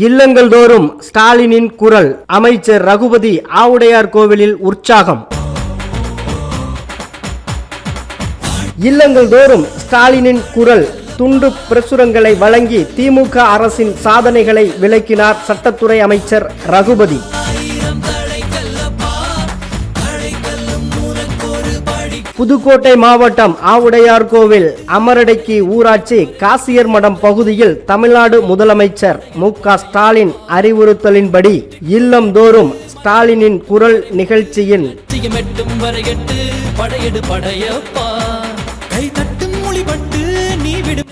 இல்லங்கள் தோறும் ஸ்டாலினின் குரல் அமைச்சர் ரகுபதி ஆவுடையார் கோவிலில் உற்சாகம். இல்லங்கள் தோறும் ஸ்டாலினின் குரல் துண்டு பிரசுரங்களை வழங்கி திமுக அரசின் சாதனைகளை விளக்கினார் சட்டத்துறை அமைச்சர் ரகுபதி. புதுக்கோட்டை மாவட்டம் ஆவுடையார் கோவில் அமரடைக்கு ஊராட்சி காசியர் மடம் பகுதியில் தமிழ்நாடு முதலமைச்சர் மு ஸ்டாலின் அறிவுறுத்தலின்படி இல்லம் தோறும் ஸ்டாலினின் குரல் நிகழ்ச்சியின்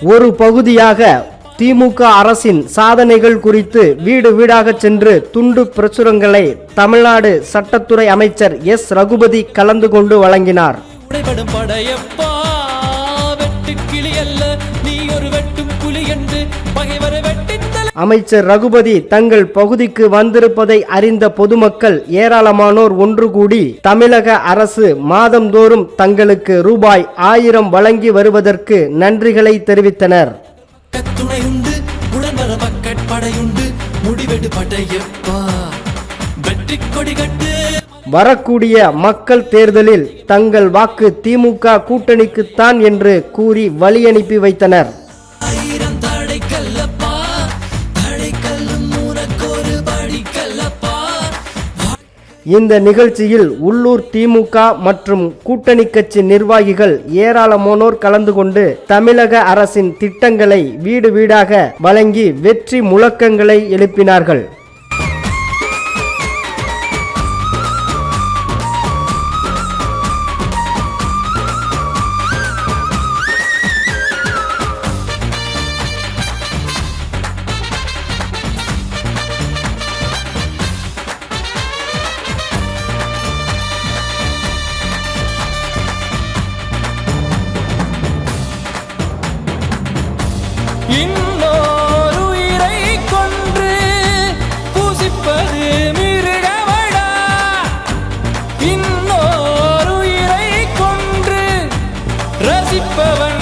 ஒரு பகுதியாக திமுக அரசின் சாதனைகள் குறித்து வீடு வீடாக சென்று துண்டு பிரசுரங்களை தமிழ்நாடு சட்டத்துறை அமைச்சர் எஸ். ரகுபதி கலந்து கொண்டு வழங்கினார். உடைபடும் படையப்பா. வெட்டு கிளி அல்ல நீ ஒரு வெட்டும் புலி என்று பகைவரை வெட்டித்தல அமைச்சர் ரகுபதி தங்கள் பகுதிக்கு வந்திருப்பதை அறிந்த பொதுமக்கள் ஏராளமானோர் ஒன்று கூடி தமிழக அரசு மாதந்தோறும் தங்களுக்கு ரூபாய் ஆயிரம் வழங்கி வருவதற்கு நன்றிகளை தெரிவித்தனர். முடிவெடு படையப்பா. வெற்றி கொடி கட்டு. வரக்கூடிய மக்கள் தேர்தலில் தங்கள் வாக்கு திமுக கூட்டணிக்குத்தான் என்று கூறி வழி அனுப்பி வைத்தனர். இந்த நிகழ்ச்சியில் உள்ளூர் திமுக மற்றும் கூட்டணி கட்சி நிர்வாகிகள் ஏராளமானோர் கலந்து கொண்டு தமிழக அரசின் திட்டங்களை வீடு வீடாக வழங்கி வெற்றி முழக்கங்களை எழுப்பினார்கள். இன்னொரு உயிரை கொன்று பூசிப்பது மிருகமடா இன்னொரு கொன்று ரசிப்பவன்